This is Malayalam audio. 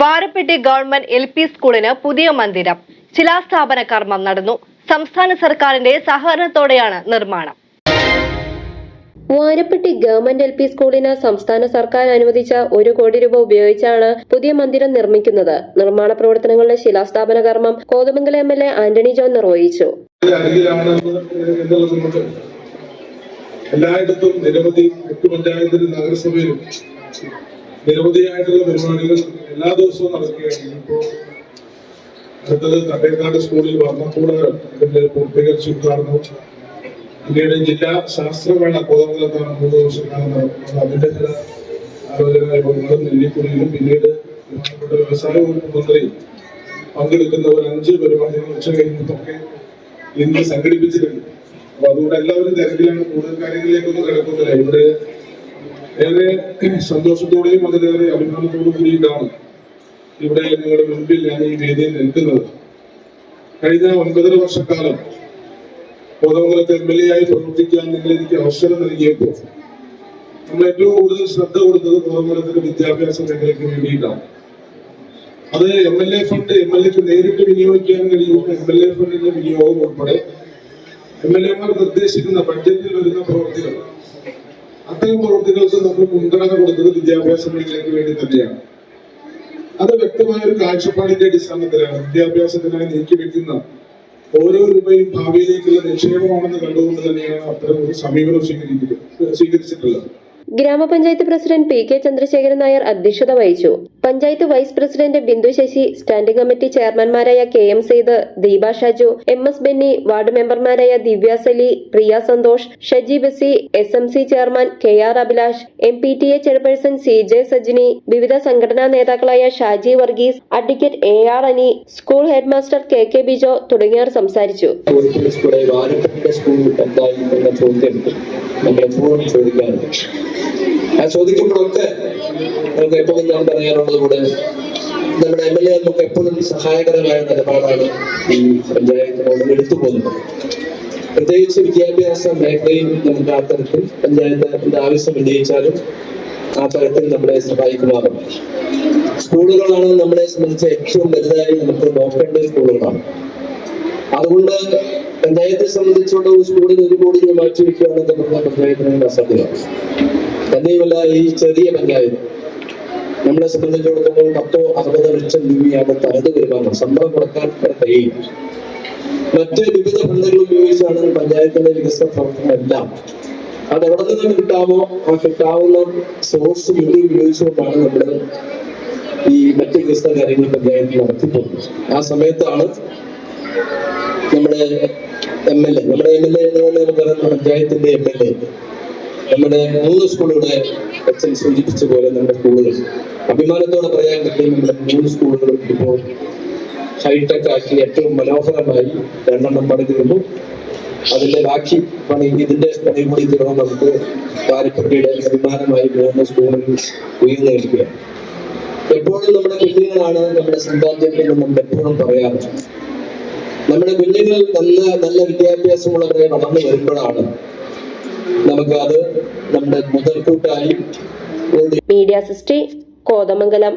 വാരപ്പെട്ടി ഗവൺമെന്റ് എൽ പി സ്കൂളിന് പുതിയ മന്ദിരം. ശിലാസ്ഥാപന കർമ്മം നടന്നു. സംസ്ഥാന സർക്കാരിന്റെ സഹകരണത്തോടെയാണ് നിർമ്മാണം. വാരപ്പെട്ടി ഗവൺമെന്റ് എൽ പി സ്കൂളിന് സംസ്ഥാന സർക്കാർ അനുവദിച്ച ഒരു കോടി രൂപ ഉപയോഗിച്ചാണ് പുതിയ മന്ദിരം നിർമ്മിക്കുന്നത്. നിർമ്മാണ പ്രവർത്തനങ്ങളുടെ ശിലാസ്ഥാപന കർമ്മം Kothamangalam M L A Antony John നിർവഹിച്ചു. എല്ലായിടത്തും നിരവധി എട്ട് നഗരസഭയിലും നിരവധിയായിട്ടുള്ള പരിപാടികൾ എല്ലാ ദിവസവും നടക്കുകയാണ്. ഇപ്പോ അടുത്തത് തട്ടേക്കാട് സ്കൂളിൽ വർണക്കൂട് ഇതിന്റെ പൂർത്തീകരിച്ച് ഉദ്ഘാടനം പിന്നീട് ജില്ലാ ശാസ്ത്രമേള കോതമംഗലത്താണ് മൂന്ന് ദിവസക്കാലം നടക്കുന്നത്. അതിന്റെ ചില ആലോചന യോഗങ്ങളും പിന്നീട് ബഹുമാനപ്പെട്ട വ്യവസായ വകുപ്പ് മന്ത്രി പങ്കെടുക്കുന്ന ഒരു അഞ്ച് പരിപാടികൾ ഉച്ച കഴിഞ്ഞിട്ടൊക്കെ ഇന്ന് സംഘടിപ്പിച്ചിട്ടുണ്ട്. അപ്പൊ അതുകൊണ്ട് എല്ലാവരും തിരക്കിലാണ് കൂടുതൽ കാര്യങ്ങളിലേക്കൊന്നും കിടക്കുന്നില്ല. ഇവിടെ ഏറെ സന്തോഷത്തോടെയും അതിലേറെ അഭിമാനത്തോടും കൂടിയിട്ടാണ് ഇവിടെ നിങ്ങളുടെ മുൻപിൽ ഞാൻ ഈ വേദിയിൽ നിൽക്കുന്നത്. കഴിഞ്ഞ ഒൻപതര വർഷക്കാലം കോതമംഗലത്ത് എം എൽ എ ആയി പ്രവർത്തിക്കാൻ നിങ്ങൾ എനിക്ക് അവസരം നൽകിയപ്പോൾ നമ്മൾ ഏറ്റവും കൂടുതൽ ശ്രദ്ധ കൊടുത്തത് കോതമംഗലത്തിന്റെ വിദ്യാഭ്യാസ മേഖലയ്ക്ക് വേണ്ടിയിട്ടാണ്. അത് M L A fund M L എക്ക് നേരിട്ട് വിനിയോഗിക്കാൻ കഴിയുന്ന എം എൽ എ ഫണ്ടിന്റെ വിനിയോഗം ഉൾപ്പെടെ എം എൽ എമാർ നിർദ്ദേശിക്കുന്ന ബഡ്ജറ്റിൽ വരുന്ന പ്രവൃത്തികൾ അത്തരം പ്രവൃത്തികൾക്ക് നമ്മൾ മുൻഗണന കൊടുത്തത് വിദ്യാഭ്യാസ മേഖലയ്ക്ക് വേണ്ടി തന്നെയാണ്. അത് വ്യക്തമായ ഒരു കാഴ്ചപ്പാടിന്റെ അടിസ്ഥാനത്തിലാണ് വിദ്യാഭ്യാസത്തിനായി നീക്കി വെക്കുന്ന ഓരോ രൂപയും ഭാവിയിലേക്കുള്ള നിക്ഷേപമാണെന്ന് കണ്ടുകൊണ്ട് തന്നെയാണ് അത്തരം ഒരു സമീപനം സ്വീകരിക്കുന്നത് സ്വീകരിച്ചിട്ടുള്ളത്. ഗ്രാമപഞ്ചായത്ത് president P K Chandrasekharan Nair അധ്യക്ഷത വഹിച്ചു. Panchayat vice president Bindu Sasi standing committee ചെയർമാൻമാരായ K M Sayed Deepa Shaju M S Benny ward മെമ്പർമാരായ Divya Sali Priya Santhosh Shaji Basi S M C chairman K R Abhilash M P T A chairperson C J Sajini വിവിധ സംഘടനാ നേതാക്കളായ Shaji Varghese advocate A R Ani school headmaster K K Bijo തുടങ്ങിയവർ സംസാരിച്ചു. ചോദ്യം നമ്മൾ എപ്പോഴും ചോദിക്കാറുണ്ട്. ആ ചോദിക്കുമ്പോഴൊക്കെ നമുക്ക് എപ്പോഴും ഞാൻ പറയാനുള്ളത് കൂടെ നമ്മുടെ എം എൽ എ നമുക്ക് എപ്പോഴും സഹായകരമായ നിലപാടാണ് ഈ പഞ്ചായത്തിനോട് എടുത്തു പോകുന്നത് പ്രത്യേകിച്ച് വിദ്യാഭ്യാസ മേഖലയിൽ നമുക്ക് ആ തരത്തിൽ പഞ്ചായത്തിന്റെ ആവശ്യം ഉന്നയിച്ചാലും ആ തരത്തിൽ നമ്മളെ സഹായിക്കുമാറുണ്ട്. സ്കൂളുകളാണ് നമ്മളെ സംബന്ധിച്ച് ഏറ്റവും വലുതായി നമുക്ക് നോക്കേണ്ട സ്കൂളുകളാണ്. അതുകൊണ്ട് പഞ്ചായത്തെ സംബന്ധിച്ചുള്ള ഒരു സ്കൂളിൽ ഒരു കോടി രൂപ മാറ്റി വെക്കുകയാണെങ്കിൽ നമ്മുടെ പഞ്ചായത്തിന് അസാധ്യമാണ്. തന്നെയുമല്ല ഈ ചെറിയ പഞ്ചായത്ത്. നമ്മളെ സംബന്ധിച്ചിടത്തോളം പത്തോ അറുപതോ ലക്ഷം രൂപയാണ് തനത് വരുമാനം ശമ്പളം കൊടുക്കാൻ കഴിയും. മറ്റ് വിവിധ ഫണ്ടുകൾ ഉപയോഗിച്ചാണ് പഞ്ചായത്തിന്റെ വികസന പ്രവർത്തനമെല്ലാം അത് എവിടെ നിന്ന് കിട്ടാമോ? ആ കിട്ടാവുന്ന സോഴ്സ് മുന്നിൽ ഉപയോഗിച്ചുകൊണ്ടാണ് നമ്മൾ ഈ മറ്റ് വികസന കാര്യങ്ങൾ പഞ്ചായത്തിൽ നടത്തിപ്പോകുന്നത്. ആ സമയത്താണ് നമ്മുടെ എം എൽ എ നമ്മുടെ എം എൽ എ എന്ന് തന്നെ നമുക്കറിയാം പഞ്ചായത്തിന്റെ എം എൽ എ നമ്മുടെ മൂന്ന് സ്കൂളുകളെ അച്ഛൻ സൂചിപ്പിച്ച പോലെ നമ്മുടെ സ്കൂളുകൾ അഭിമാനത്തോടെ പറയാൻ പറ്റും നമ്മുടെ മൂന്ന് സ്കൂളുകളും ഇപ്പോൾ ഹൈടെക് ആക്കി ഏറ്റവും മനോഹരമായി രണ്ടെണ്ണം പണി തീർന്നു അതിന്റെ ബാക്കി പണി ഇതിന്റെ പണി കൂടി തീർന്ന് നമുക്ക് പാരിപ്പട്ടിയുടെ അഭിമാനമായി മൂന്ന് സ്കൂളുകൾ ഉയർന്നു നിൽക്കുകയാണ് എപ്പോഴും നമ്മുടെ കുട്ടികളാണ് നമ്മുടെ സമ്പാദ്യം എന്ന് നമ്മൾ എപ്പോഴും പറയാറുണ്ട് നമ്മുടെ കുഞ്ഞുങ്ങൾ നല്ല നല്ല വിദ്യാഭ്യാസമുള്ളവരെ വളർന്നു വരുമ്പോഴാണ് നമുക്ക് അത് നമ്മുടെ മുതൽക്കൂട്ടായി മീഡിയ സിസ്റ്റി കോതമംഗലം